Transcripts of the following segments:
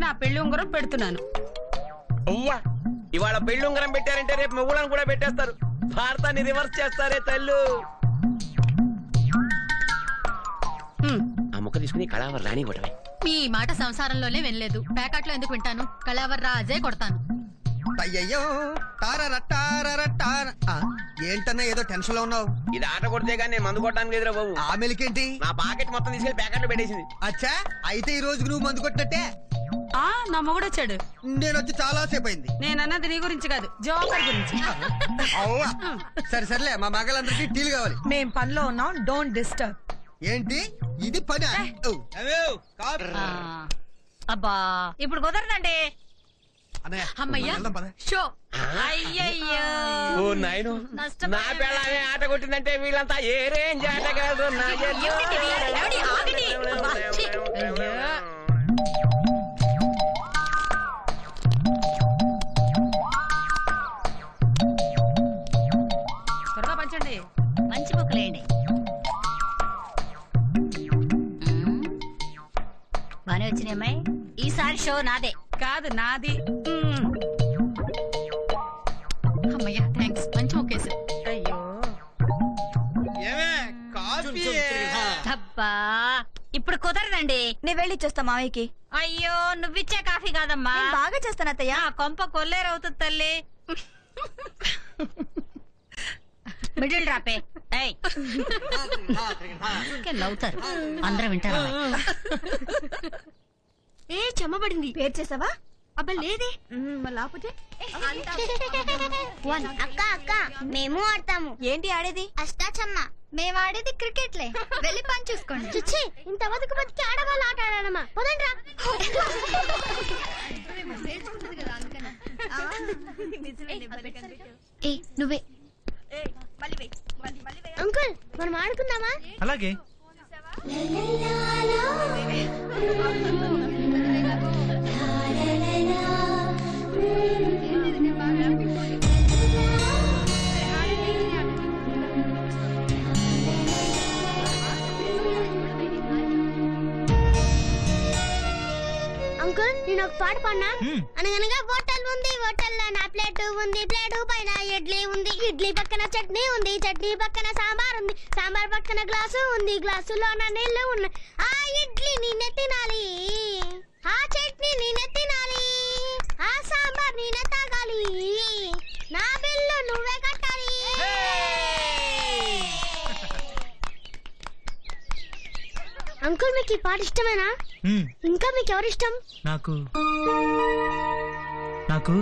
నా పెళ్ళి ఉంగరం పెడుతున్నాను. అవ్వా ఇవాళ పెళ్ళి ఉంగరం పెట్టారంటే రేపు మొగులను కూడా పెట్టేస్తారు. భారతాన్ని రివర్స్ చేస్తారే తల్లు. హ్మ్. ఆ ముక్క తీసుకుని కళావర్ రాణి కొట్టవే. మీ మాట సంసారంలోనే వినలేదు. ప్యాకెట్లో ఎందుకు వింటాను? కళావర్ రాజే కొడతాను. అయ్యయ్యో తారరట్టారరట్టార. ఆ, ఏంటన్నా ఏదో టెన్షన్లో ఉన్నావు? ఇది ఆట కొడితే కానీ నేను మందు కొట్టడానికి ఎదురా బాబు. ఆ మెలికేంటి? నా పాకెట్ మొత్తం తీసుకెళ్ళి ప్యాకెట్లో పెట్టేసింది. అచ్చా అయితే ఈ రోజుకి నువ్వు మందు కొట్టినట్టే. ఆ నా మొగుడు వచ్చాడు నేను వచ్చి చాలా సేపు అయింది నేను అన్నది నీ గురించి కాదు జోకర్ గురించి అవ్వా. సరే సర్లే మా మగలందరికీ టీలు కావాలి మేం పనిలో ఉన్నాం డోంట్ డిస్టర్బ్ ఏంటి ఇది పని ఆ, అబ్బా ఇప్పుడు కుదరదండి అమ్మయ్యా షో అయ్యయ్యో ఓ నాయను నష్టపోయాను. నా పిల్లమే ఆట కొట్టిందంటే వీళ్ళంతా ఏ రేంజ్ ఆటగాడు నా ఎల్లు. ఏమిటి ఇది? ఏమిటి? ఆగండి. అబ్బా, ఛీ. అయ్యో. షో నాదే. కాదు నాది. అమ్మయ్యా థ్యాంక్స్ మంచి ముక్కేసు అయ్యో. అబ్బా ఇప్పుడు కుదరదండి. నేను వెళ్ళి ఇచ్చేస్తా మావయ్యకి అయ్యో నువ్విచ్చే కాఫీ కాదమ్మా. నేను బాగా చేస్తాను అత్తయ్య. కొంప కొల్లేరవుతుంది తల్లి. మిడిల్ డ్రాపే నవ్వుతారు అందరూ వింటారు? ఏ చెమ్మబడింది పేరు చేసావా? అబ్బా లేదే. లేకపోతే? వన్. అక్క అక్క మేము ఆడతాము. ఏంటి ఆడేది? అష్టాచమ్మ. మేము ఆడేది క్రికెట్లే. వెళ్ళి పని చూసుకోండి. చిచ్చి ఇంత బతుకు బతికి ఆడవాళ్ళు ఆట ఆడాలమ్మా పదండ్రా. ఏ నువ్వే. అంకుల్ మనం ఆడుకుందామా? అలాగే. పాట పాడినా. అనగనగా హోటల్ ఉంది హోటల్లో నా ప్లేట్ ఉంది ప్లేట్ పైన ఇడ్లీ ఉంది. ఇడ్లీ పక్కన చట్నీ ఉంది చట్నీ పక్కన సాంబార్ ఉంది. సాంబార్ పక్కన గ్లాసు ఉంది గ్లాసులో నా నీళ్ళు ఉన్నాయి. ఆ ఇడ్లీ నేనే తినాలి. ఆ చట్నీ నేనే తినాలి. ఆ సాంబార్ నేనే తాగాలి. నా బిల్లు నువ్వే కట్టాలి. అంకుల్ మీకు ఈ పాట ఇష్టమేనా? ఇంకా మీకు ఎవరు ఇష్టం నాకు నాకు.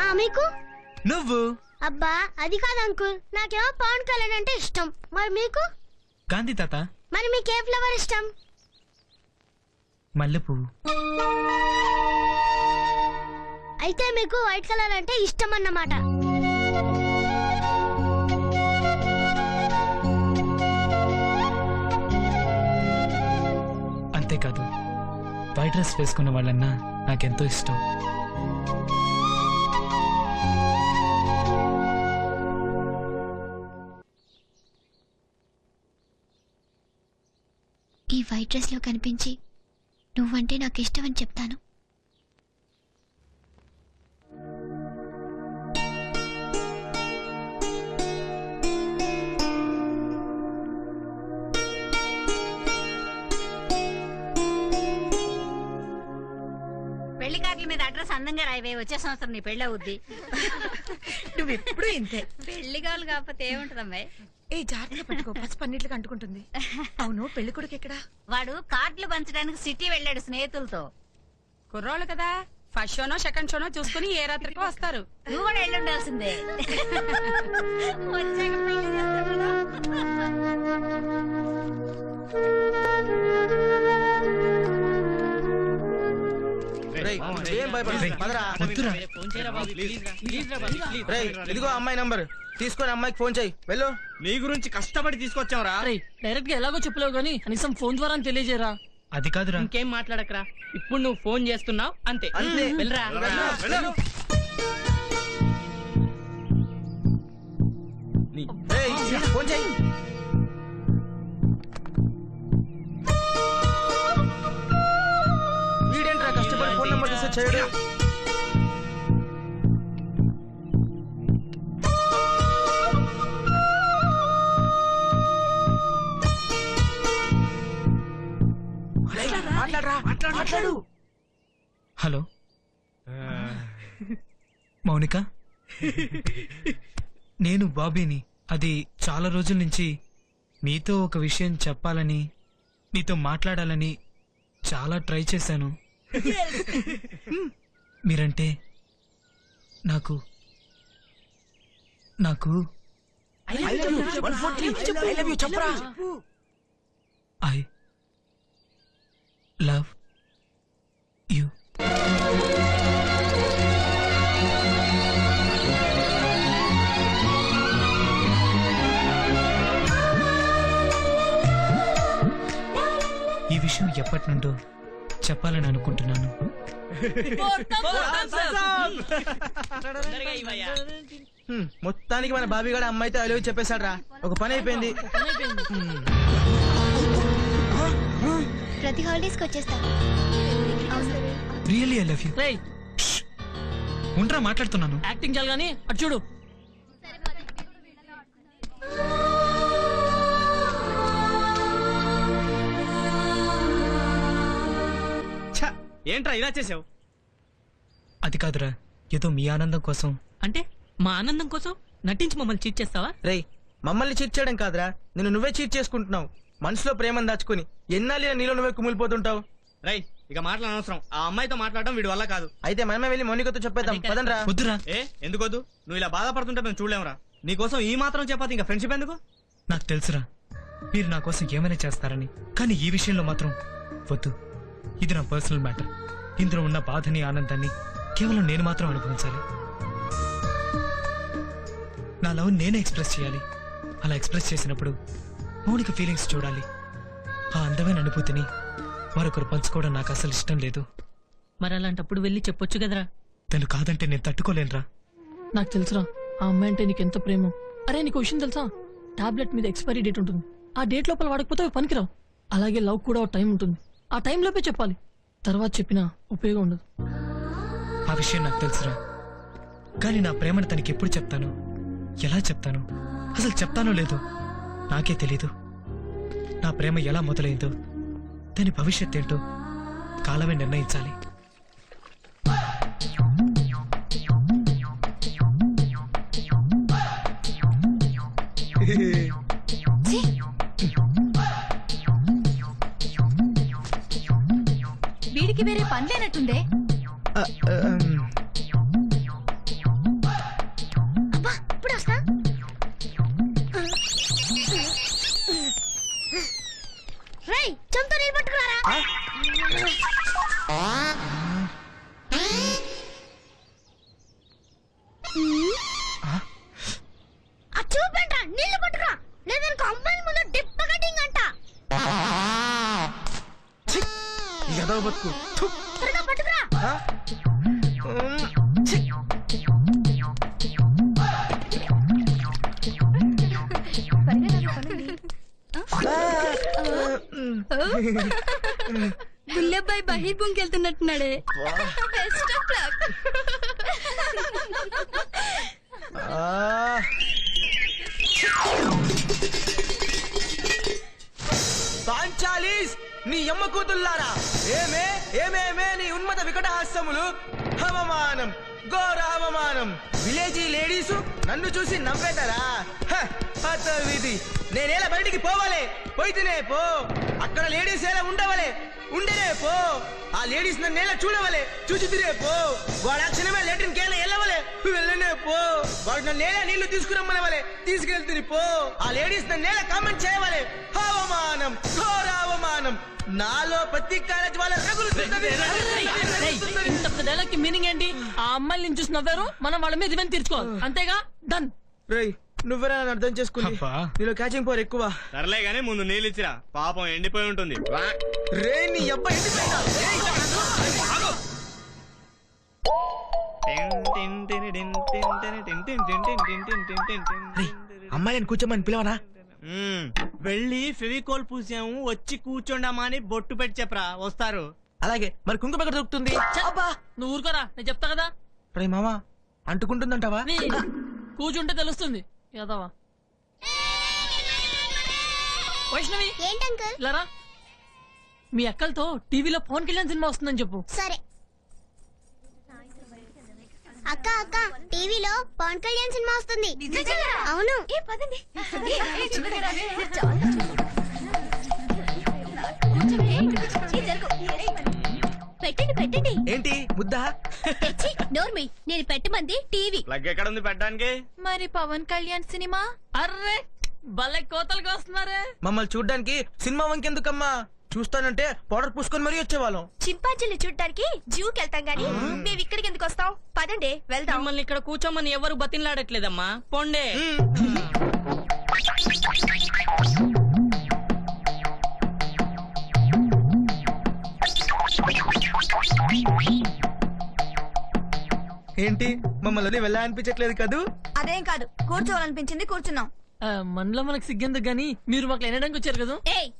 ఆ మీకు? నువ్వు. అబ్బా అది కాదు అంకుల్. నాకేమో పవన్ కళ్యాణ్ అంటే ఇష్టం. మరి మీకు? గాంధీ తాత. మరి మీకు ఏ ఫ్లవర్ ఇష్టం? మల్లె పువ్వు అయితే మీకు వైట్ కలర్ అంటే ఇష్టం అన్నమాట. అంతేకాదు వైట్ డ్రెస్ వేసుకున్న వాళ్ళన్నా నాకెంతో ఇష్టం. ఈ వైట్ డ్రెస్లో కనిపించి నువ్వంటే నాకు ఇష్టం అని చెప్తాను. మీద అడ్రస్ అందంగా రాయివే వచ్చే సంవత్సరం నీ పెళ్ళి అవుద్ది. నువ్వు ఎప్పుడు ఇంతే. పెళ్ళి కావాలి కాకపోతే ఏముంటదమ్మాయి? ఏ జాగ్రత్తగా పట్టుకో. పసుపు అన్నిటికి అంటుకుంటుంది అవును పెళ్ళి కొడుకు ఎక్కడా? వాడు కార్డులు పంచడానికి సిటీ వెళ్ళాడు స్నేహితులతో. కుర్రోళ్ళు కదా. ఫస్ట్ షోనో సెకండ్ షోనో చూసుకుని ఏ రాత్రికి వస్తారు. నువ్వు కూడా వెళ్ళి ఉండాల్సిందే. వచ్చాక పెళ్ళి చేస్తాం కదా. ఇదిగో అమ్మాయి నంబర్. తీసుకొని అమ్మాయికి ఫోన్ చేయి. వెళ్ళు. నీ గురించి కష్టపడి తీసుకొచ్చాం రా డైరెక్ట్గా ఎలాగో చెప్పలేవు గానీ కనీసం ఫోన్ ద్వారా తెలియజేయరా. అది కాదురా. ఇంకేం మాట్లాడకరా. ఇప్పుడు నువ్వు ఫోన్ చేస్తున్నావు అంతే. అంతే. వెళ్ళరా. ఫోన్ చేయి. చేయడు. హలో. మౌనిక? నేను బాబీని. అది చాలా రోజుల నుంచి మీతో ఒక విషయం చెప్పాలని మీతో మాట్లాడాలని చాలా ట్రై చేశాను. మీరంటే నాకు నాకు ఐ లవ్ యూ ఈ విషయం ఎప్పటి నుండో చెప్పాలని అనుకుంటున్నాను. హ్మ్, మొత్తానికి మన బాబీ గడ అమ్మాయితో అలివి చెప్పేశాడు రా ఒక పని అయిపోయింది. ప్రతి హాలిడేస్కి వచ్చేస్తా. రియల్లీ ఐ లవ్ యూ రేయ్. ఉండరా మాట్లాడుతున్నాను. యాక్టింగ్ చాలు కానీ అటు చూడు. ఏంట్రా ఇలా చేసావు? అది కాదురా ఏదో మీ ఆనందం కోసం. అంటే మా ఆనందం కోసం నటించి మమ్మల్ని చీట్ చేస్తావా? రేయ్ మమ్మల్ని చీట్ చేయడం కాదురా నిన్ను నువ్వే చీట్ చేసుకుంటున్నావు. మనసులో ప్రేమను దాచుకుని ఎన్నాళ్ళు నీలో నువ్వే కుమిలిపోతుంటావు? రై ఇక మాటలు అనవసరం. ఆ అమ్మాయితో మాట్లాడడం వీడి వల్ల కాదు. అయితే మనమే వెళ్ళి మౌనికతో చెప్పేద్దాం. పదండ్రా. వద్దురా. ఏ ఎందుకొద్దు నువ్వు ఇలా బాధపడుతుంటే మేము చూడలేమురా. నీకోసం ఈ మాత్రం చెప్పాలి ఇంకా ఫ్రెండ్షిప్ ఎందుకు? నాకు తెలుసురా మీరు నా కోసం ఏమైనా చేస్తారని. కానీ ఈ విషయంలో మాత్రం వద్దు. ఇది నా పర్సనల్ మ్యాటర్. ఇందులో ఉన్న బాధని ఆనందాన్ని కేవలం నేను మాత్రం అనుభవించాలి. నా లవ్ నేనే ఎక్స్ప్రెస్ చేయాలి. అలా ఎక్స్ప్రెస్ చేసినప్పుడు మౌనిక ఫీలింగ్స్ చూడాలి. ఆ అందమైన అనుభూతిని మరొకరు పంచుకోవడం నాకు అసలు ఇష్టం లేదు. మరి అలాంటప్పుడు వెళ్ళి చెప్పొచ్చు కదరా? తను కాదంటే నేను తట్టుకోలేనురా. నాకు తెలుసురా ఆ అమ్మాయి అంటే నీకు ఎంత ప్రేమ. అరే నీకు విషయం తెలుసా? టాబ్లెట్ మీద ఎక్స్పైరీ డేట్ ఉంటుంది. ఆ డేట్ లోపల వాడకపోతే పనికిరావు. అలాగే లవ్ కూడా ఒక టైం ఉంటుంది. ఆ టైంలోపే చెప్పాలి. తర్వాత చెప్పినా ఉపయోగం ఉండదు. ఆ విషయం నాకు తెలుసురా. కానీ నా ప్రేమను తనకి ఎప్పుడు చెప్తాను? ఎలా చెప్తాను? అసలు చెప్తానో లేదో నాకే తెలీదు. నా ప్రేమ ఎలా మొదలైందో దాని భవిష్యత్ ఏంటో కాలమే నిర్ణయించాలి. వీడికి ఎదవ బతుకు. బుల్లెబ్బాయి బహిర్భూమికి వెళ్తున్నట్టున్నాడే. బెస్ట్. నన్ను చూసి నవ్వేతారా హ, హత విధి. నేనేలా బయటికి పోవాలే? పోయితేనే పో. అక్కడ లేడీస్ ఎలా ఉండవలే? ఉండనే పో. ఆ లేడీస్ నన్ను ఎలా చూడవలే? చూసి తిరే పో. వాడు ఆ క్షణమే లెటర్కి కేలా వెళ్ళవలే? వెళ్ళనే పో. వాడు నన్ను నేల నీళ్ళు తీసుకురమ్మనవలే. తీసుకెళ్తుంది పో. ఆ లేడీస్ నన్ను నేల కామెంట్ చేయవలే. అవమానం ఘోర అవమానం. నాలో ప్రతి కాలేజ్ వాళ్ళ. ఇంత పెద్ద మీనింగ్ ఏంటి? ఆ అమ్మాయిని చూసి నవ్వారు? మనం వాళ్ళ మీద ఇవన్నీ తీర్చుకోవాలి. అంతేగా? డన్ రేయ్ నువ్వేరా నన్ను అర్థం చేసుకుంది అబ్బా. నీలో క్యాచింగ్ పవర్ ఎక్కువ సర్లే గానీ ముందు నీళ్ళు ఇచ్చిరా పాపం ఎండిపోయి ఉంటుంది రే నీ అబ్బాయి ఎండిపోయిందా? రేయ్, అమ్మాయిని కూర్చోమని పిలవనా మ్మ్. వెళ్ళి ఫెవికోల్ పూసాము వచ్చి కూర్చోండమా అని బొట్టు పెట్టి చెప్పరా వస్తారు అలాగే మరి కుంకుమ ఎక్కడ దొరుకుతుంది అబ్బా నువ్వు ఊరుకోరా నేను చెప్తా కదా రే మామా అంటుకుంటుందంటావా నీ కూర్చుంటే తెలుస్తుంది యాదవా వైష్ణవి ఏంటి అంకుల్ లరా మీ అక్కలతో టీవీలో పవన్ కళ్యాణ్ సినిమా వస్తుందని చెప్పు సరే అక్క అక్క టీవీలో పవన్ కళ్యాణ్ సినిమా వస్తుంది అవును పెట్టండి పెట్టండి. ఏంటి? ముద్దా? నోర్మి నేను పెట్టమంది టీవీ. ప్లగ్ ఎక్కడ ఉంది పెట్టడానికి? మరి పవన్ కళ్యాణ్ సినిమా? అర్రే భలే కోతలకు వస్తున్నారే మమ్మల్ని చూడ్డానికి సినిమా వంకెందుకమ్మా? చూస్తానంటే పౌడర్ పూసుకొని మరీ వచ్చేవాళ్ళం. చింపాంజీని చూడటానికి జూకి వెళ్తాం గానీ మేము ఇక్కడికి ఎందుకు వస్తాం? పదండి వెళ్దాం. మిమ్మల్ని ఇక్కడ కూర్చోమని ఎవరు బతిన్లాడట్లేదమ్మా. పొండే. ఏంటి? మమ్మల్ని వెళ్ళా అనిపించట్లేదు కదూ? అదేం కాదు. కూర్చోవాలనిపించింది కూర్చున్నాం. ఆ, మనలో మనకు సిగ్గెందుకు గానీ మీరు మాకు వినడానికి వచ్చారు కదా? ఏయ్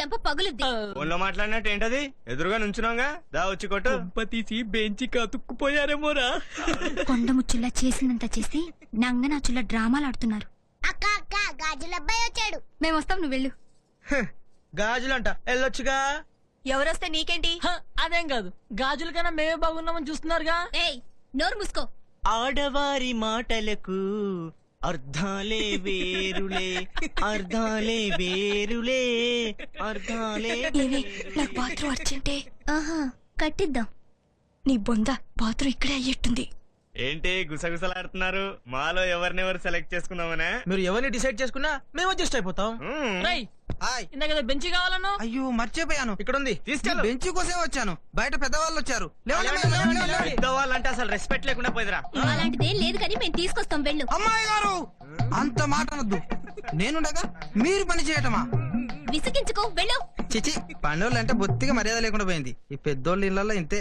చెంప పగులుద్ది. ఆ, ఫోన్లో మాట్లాడినట్టు ఏంటది? ఎదురుగా నుంచున్నాగా దా వచ్చి కొట్టు. తీసి బెంచి కతుక్కుపోయారేమోరా. కొండ ముచ్చుల్లా చేసినంత చేసి నంగనాచుల్లా డ్రామాలు ఆడుతున్నారు. అక్క అక్క గాజుల అబ్బాయి వచ్చాడు. మేము వస్తాం నువ్వు వెళ్ళు. హ్, గాజులంట. వెళ్ళొచ్చుగా. ఎవరొస్తే నీకేంటి? హ, అదేం కాదు. గాజుల కన్నా మేమే బాగున్నామని చూస్తున్నారుగా. ఏయ్ నోరు మూసుకో. ఆడవారి మాటలకు అర్థాలే వేరులే అర్థాలే వేరులే అర్థాలే ఏవే నాకు బాత్రూమ్ అర్జెంటే. ఆహా కట్టిద్దాం. నీ బొంద బాత్రూమ్ ఇక్కడే అయ్యేట్టుంది. ఏంటి గుసగుసలాడుతున్నారు? మాలో ఎవరినెవరు సెలెక్ట్ చేసుకున్నామనే మీరు ఎవరిని డిసైడ్ చేసుకున్నా మేము అడ్జస్ట్ అయిపోతాం. రేయ్ హాయ్. ఇందాక ఏదో బెంచి కావాలన్నా? అయ్యో మర్చిపోయాను. ఇక్కడ ఉంది తీసుకెళ్ళు. బెంచ్ కోసమే వచ్చాను. బయట పెద్దవాళ్ళు వచ్చారు. లేవండి, లేవండి, లేవండి, లేవండి. పెద్దవాళ్ళంటే అసలు రెస్పెక్ట్ లేకుండా పోయిరా అలాంటిదేం లేదు కానీ మేము తీసుకొస్తాం వెళ్ళు. అమ్మాయి గారు అంత మాట అనొద్దు. నేనుండగా మీరు పని చేయటమా? విసిగించుకో వెళ్ళు. చిచి పండుగలు అంటే బొత్తిగా మర్యాద లేకుండా పోయింది. ఈ పెద్దోళ్ళ ఇళ్ళల్లో ఇంతే.